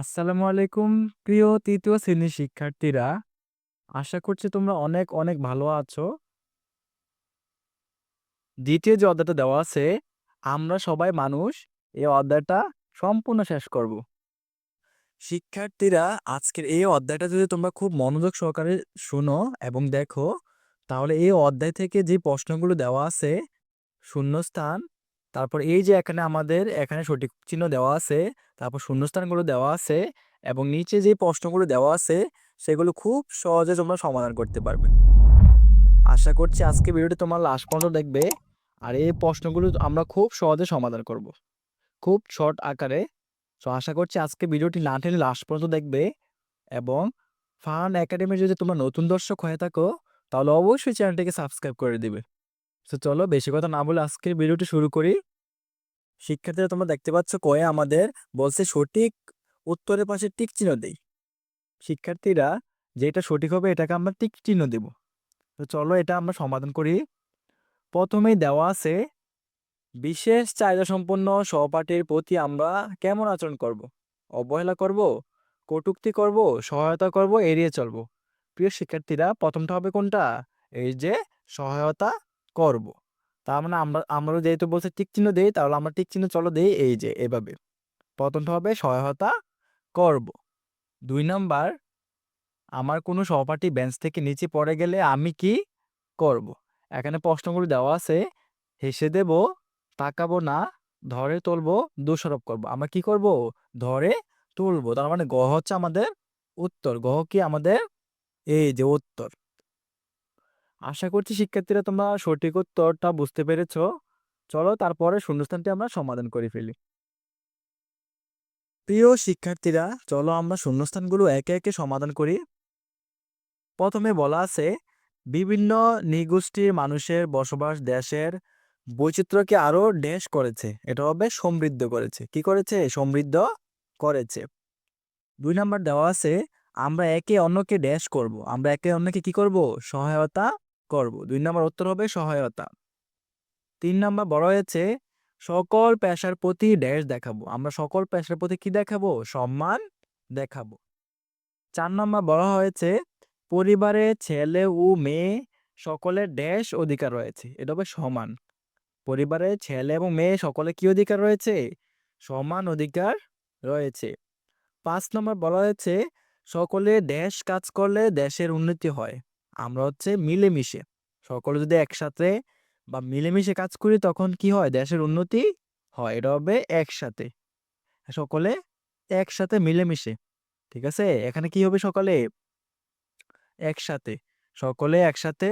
আসসালামু আলাইকুম প্রিয় তৃতীয় শ্রেণির শিক্ষার্থীরা। আশা করছি তোমরা অনেক, অনেক ভালো আছো। দ্বিতীয় যে অধ্যায়টা দেওয়া আছে, আমরা সবাই মানুষ, এই অধ্যায়টা সম্পূর্ণ শেষ করব। শিক্ষার্থীরা আজকের এই অধ্যায়টা যদি তোমরা খুব মনোযোগ সহকারে শোনো এবং দেখো, তাহলে এই অধ্যায় থেকে যে প্রশ্নগুলো দেওয়া আছে, শূন্যস্থান, তারপর এই যে এখানে আমাদের এখানে সঠিক চিহ্ন দেওয়া আছে, তারপর শূন্যস্থানগুলো দেওয়া আছে এবং নিচে যে প্রশ্নগুলো দেওয়া আছে, সেগুলো খুব সহজে তোমরা সমাধান করতে পারবে। আশা করছি আজকে ভিডিওটি তোমার লাস্ট পর্যন্ত দেখবে আর এই প্রশ্নগুলো আমরা খুব সহজে সমাধান করব। খুব শর্ট আকারে। সো আশা করছি আজকে ভিডিওটি না টেনে লাস্ট পর্যন্ত দেখবে এবং ফান একাডেমির যদি তোমরা নতুন দর্শক হয়ে থাকো, তাহলে অবশ্যই চ্যানেলটিকে সাবস্ক্রাইব করে দিবে। তো চলো বেশি কথা না বলে আজকের ভিডিওটি শুরু করি। শিক্ষার্থীরা তোমরা দেখতে পাচ্ছ কয়ে আমাদের বলছে সঠিক উত্তরের পাশে টিক চিহ্ন দেই। শিক্ষার্থীরা যেটা সঠিক হবে এটাকে আমরা টিক চিহ্ন দেব। তো চলো এটা আমরা সমাধান করি। প্রথমেই দেওয়া আছে, বিশেষ চাহিদা সম্পন্ন সহপাঠীর প্রতি আমরা কেমন আচরণ করব? অবহেলা করব? কটূক্তি করব? সহায়তা করব? এড়িয়ে চলব? প্রিয় শিক্ষার্থীরা, প্রথমটা হবে কোনটা? এই যে সহায়তা করব। তার মানে আমরা আমরা যেহেতু বলছে টিক চিহ্ন দেই তাহলে আমরা টিক চিহ্ন চলো দেই এই যে এভাবে। প্রথমটা হবে সহায়তা করব। দুই নাম্বার আমার কোনো সহপাঠী বেঞ্চ থেকে নিচে পড়ে গেলে আমি কি করব? এখানে প্রশ্নগুলো দেওয়া আছে, হেসে দেব, তাকাবো না, ধরে তুলবো, দোষারোপ করব। আমরা কি করব? ধরে তুলবো। তার মানে গ হচ্ছে আমাদের উত্তর। গ কি আমাদের এই যে উত্তর। আশা করছি শিক্ষার্থীরা তোমরা সঠিক উত্তরটা বুঝতে পেরেছ। চলো তারপরে শূন্যস্থানটি আমরা সমাধান করে ফেলি। প্রিয় শিক্ষার্থীরা চলো আমরা শূন্যস্থানগুলো একে, একে সমাধান করি। প্রথমে বলা আছে বিভিন্ন নৃগোষ্ঠীর মানুষের বসবাস দেশের বৈচিত্র্যকে আরও ড্যাশ করেছে। এটা হবে সমৃদ্ধ করেছে। কি করেছে? সমৃদ্ধ করেছে। দুই নাম্বার দেওয়া আছে আমরা একে অন্যকে ড্যাশ করব। আমরা একে অন্যকে কি করব? সহায়তা করব। দুই নাম্বার উত্তর হবে সহায়তা। তিন নাম্বার বলা হয়েছে, সকল পেশার প্রতি ড্যাশ দেখাবো। আমরা সকল পেশার প্রতি কি দেখাবো? সম্মান দেখাবো। চার নাম্বার বলা হয়েছে, পরিবারে ছেলে ও মেয়ে সকলের ড্যাশ অধিকার রয়েছে। এটা হবে সমান। পরিবারে ছেলে এবং মেয়ে সকলে কি অধিকার রয়েছে? সমান অধিকার রয়েছে। পাঁচ নম্বর বলা হয়েছে, সকলে ড্যাশ কাজ করলে দেশের উন্নতি হয়। আমরা হচ্ছে মিলেমিশে। সকলে যদি একসাথে বা মিলেমিশে কাজ করি তখন কি হয়? দেশের উন্নতি হয়। এটা হবে একসাথে। সকলে একসাথে মিলেমিশে। ঠিক আছে? এখানে কি হবে সকলে? একসাথে। সকলে একসাথে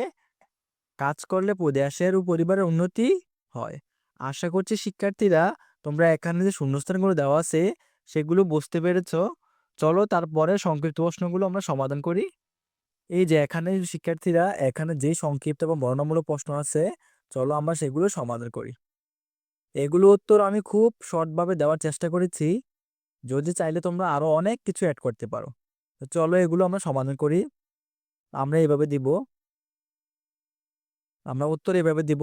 কাজ করলে দেশের ও পরিবারের উন্নতি হয়। আশা করছি শিক্ষার্থীরা, তোমরা এখানে যে শূন্যস্থানগুলো দেওয়া আছে, সেগুলো বুঝতে পেরেছ। চলো তারপরে সংক্ষিপ্ত প্রশ্নগুলো আমরা সমাধান করি। এই যে এখানে শিক্ষার্থীরা এখানে যে সংক্ষিপ্ত এবং বর্ণনামূলক প্রশ্ন আছে, চলো আমরা সেগুলো সমাধান করি। এগুলো উত্তর আমি খুব শর্ট ভাবে দেওয়ার চেষ্টা করেছি। যদি চাইলে তোমরা আরও অনেক কিছু অ্যাড করতে পারো। চলো এগুলো আমরা সমাধান করি। আমরা এভাবে দিব। আমরা উত্তর এভাবে দিব।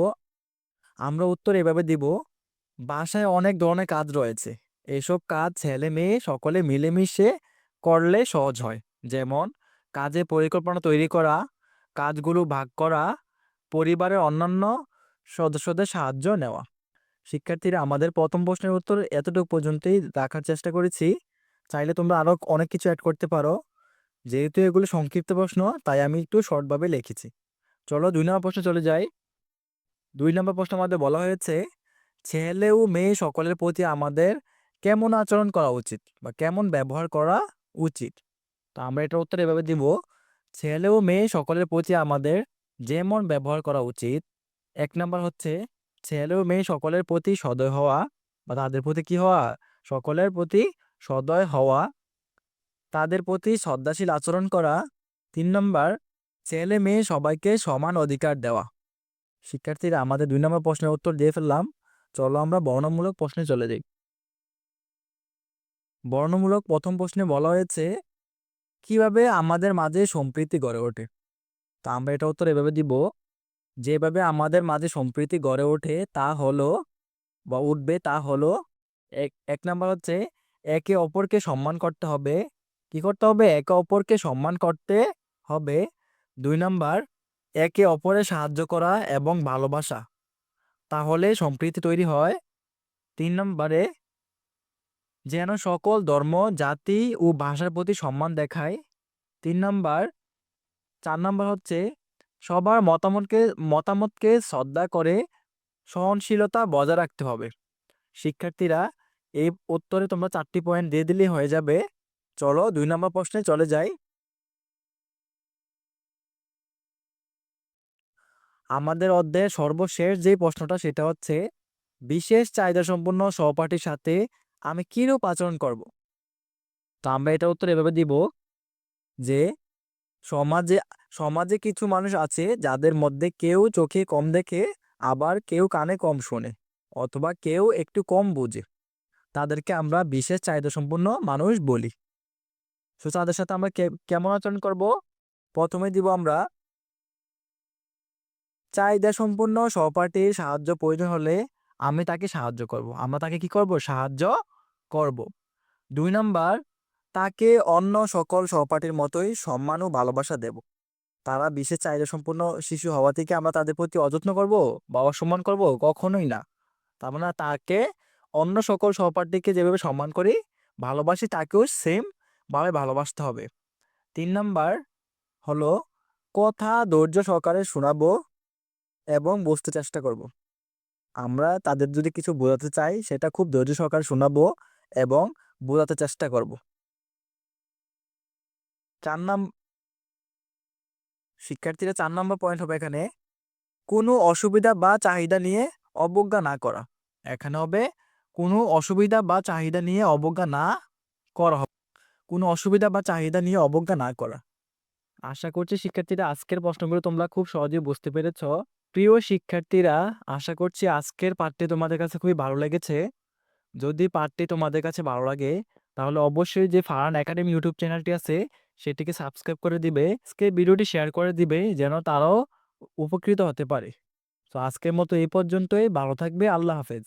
আমরা উত্তর এভাবে দিব। বাসায় অনেক ধরনের কাজ রয়েছে। এসব কাজ ছেলে-মেয়ে সকলে মিলেমিশে করলে সহজ হয়। যেমন কাজের পরিকল্পনা তৈরি করা, কাজগুলো ভাগ করা, পরিবারের অন্যান্য সদস্যদের সাহায্য নেওয়া। শিক্ষার্থীরা আমাদের প্রথম প্রশ্নের উত্তর এতটুকু পর্যন্তই রাখার চেষ্টা করেছি। চাইলে তোমরা আরও অনেক কিছু অ্যাড করতে পারো। যেহেতু এগুলো সংক্ষিপ্ত প্রশ্ন তাই আমি একটু শর্টভাবে লিখেছি। চলো দুই নম্বর প্রশ্ন চলে যাই। দুই নম্বর প্রশ্নের মধ্যে বলা হয়েছে ছেলে ও মেয়ে সকলের প্রতি আমাদের কেমন আচরণ করা উচিত বা কেমন ব্যবহার করা উচিত? তো আমরা এটার উত্তর এভাবে দিব, ছেলে ও মেয়ে সকলের প্রতি আমাদের যেমন ব্যবহার করা উচিত, এক নাম্বার হচ্ছে ছেলে ও মেয়ে সকলের প্রতি সদয় হওয়া বা তাদের প্রতি কি হওয়া? সকলের প্রতি সদয় হওয়া। তাদের প্রতি শ্রদ্ধাশীল আচরণ করা। তিন নম্বর, ছেলে মেয়ে সবাইকে সমান অধিকার দেওয়া। শিক্ষার্থীরা, আমাদের দুই নম্বর প্রশ্নের উত্তর দিয়ে ফেললাম। চলো আমরা বর্ণমূলক প্রশ্নে চলে যাই। বর্ণমূলক প্রথম প্রশ্নে বলা হয়েছে কীভাবে আমাদের মাঝে সম্প্রীতি গড়ে ওঠে? তো আমরা এটা উত্তর এভাবে দিব, যেভাবে আমাদের মাঝে সম্প্রীতি গড়ে ওঠে তা হলো, বা উঠবে তা হলো, এক ১ নাম্বার হচ্ছে একে অপরকে সম্মান করতে হবে। কি করতে হবে? একে অপরকে সম্মান করতে হবে। দুই নাম্বার, একে অপরের সাহায্য করা এবং ভালোবাসা। তাহলে সম্প্রীতি তৈরি হয়। তিন নম্বরে যেন সকল ধর্ম, জাতি ও ভাষার প্রতি সম্মান দেখায়। তিন নাম্বার, চার নাম্বার হচ্ছে, সবার মতামতকে মতামতকে শ্রদ্ধা করে সহনশীলতা বজায় রাখতে হবে। শিক্ষার্থীরা, এই উত্তরে তোমরা চারটি পয়েন্ট দিয়ে দিলেই হয়ে যাবে। চলো দুই নম্বর প্রশ্নে চলে যাই। আমাদের অধ্যায়ের সর্বশেষ যে প্রশ্নটা, সেটা হচ্ছে, বিশেষ চাহিদা সম্পন্ন সহপাঠীর সাথে আমি কিরূপ আচরণ করব? তো আমরা এটা উত্তর এভাবে দিব যে, সমাজে সমাজে কিছু মানুষ আছে যাদের মধ্যে কেউ চোখে কম দেখে, আবার কেউ কানে কম শোনে অথবা কেউ একটু কম বুঝে। তাদেরকে আমরা বিশেষ চাহিদা সম্পন্ন মানুষ বলি। তো তাদের সাথে আমরা কেমন আচরণ করব? প্রথমে দিব আমরা চাহিদা সম্পন্ন সহপাঠীর সাহায্য প্রয়োজন হলে আমি তাকে সাহায্য করব। আমরা তাকে কি করব? সাহায্য করব। দুই নাম্বার, তাকে অন্য সকল সহপাঠীর মতোই সম্মান ও ভালোবাসা দেব। তারা বিশেষ চাহিদা সম্পন্ন শিশু হওয়া থেকে আমরা তাদের প্রতি অযত্ন করব বা অসম্মান করব? কখনোই না। তার মানে তাকে অন্য সকল সহপাঠীকে যেভাবে সম্মান করি, ভালোবাসি, তাকেও সেম ভাবে ভালোবাসতে হবে। তিন নাম্বার হলো, কথা ধৈর্য সহকারে শোনাবো এবং বুঝতে চেষ্টা করব। আমরা তাদের যদি কিছু বোঝাতে চাই, সেটা খুব ধৈর্য সহকারে শোনাবো এবং বোঝাতে চেষ্টা করব। চার নাম, শিক্ষার্থীরা চার নম্বর পয়েন্ট হবে এখানে, কোনো অসুবিধা বা চাহিদা নিয়ে অবজ্ঞা না করা। এখানে হবে, কোনো অসুবিধা বা চাহিদা নিয়ে অবজ্ঞা না করা হবে। কোনো অসুবিধা বা চাহিদা নিয়ে অবজ্ঞা না করা। আশা করছি শিক্ষার্থীরা আজকের প্রশ্নগুলো তোমরা খুব সহজে বুঝতে পেরেছ। প্রিয় শিক্ষার্থীরা, আশা করছি আজকের পাঠটি তোমাদের কাছে খুবই ভালো লেগেছে। যদি পার্টটি তোমাদের কাছে ভালো লাগে, তাহলে অবশ্যই যে ফারান একাডেমি ইউটিউব চ্যানেলটি আছে, সেটিকে সাবস্ক্রাইব করে দিবে আজকে ভিডিওটি শেয়ার করে দিবে, যেন তারও উপকৃত হতে পারে। তো আজকের মতো এই পর্যন্তই, ভালো থাকবে, আল্লাহ হাফেজ।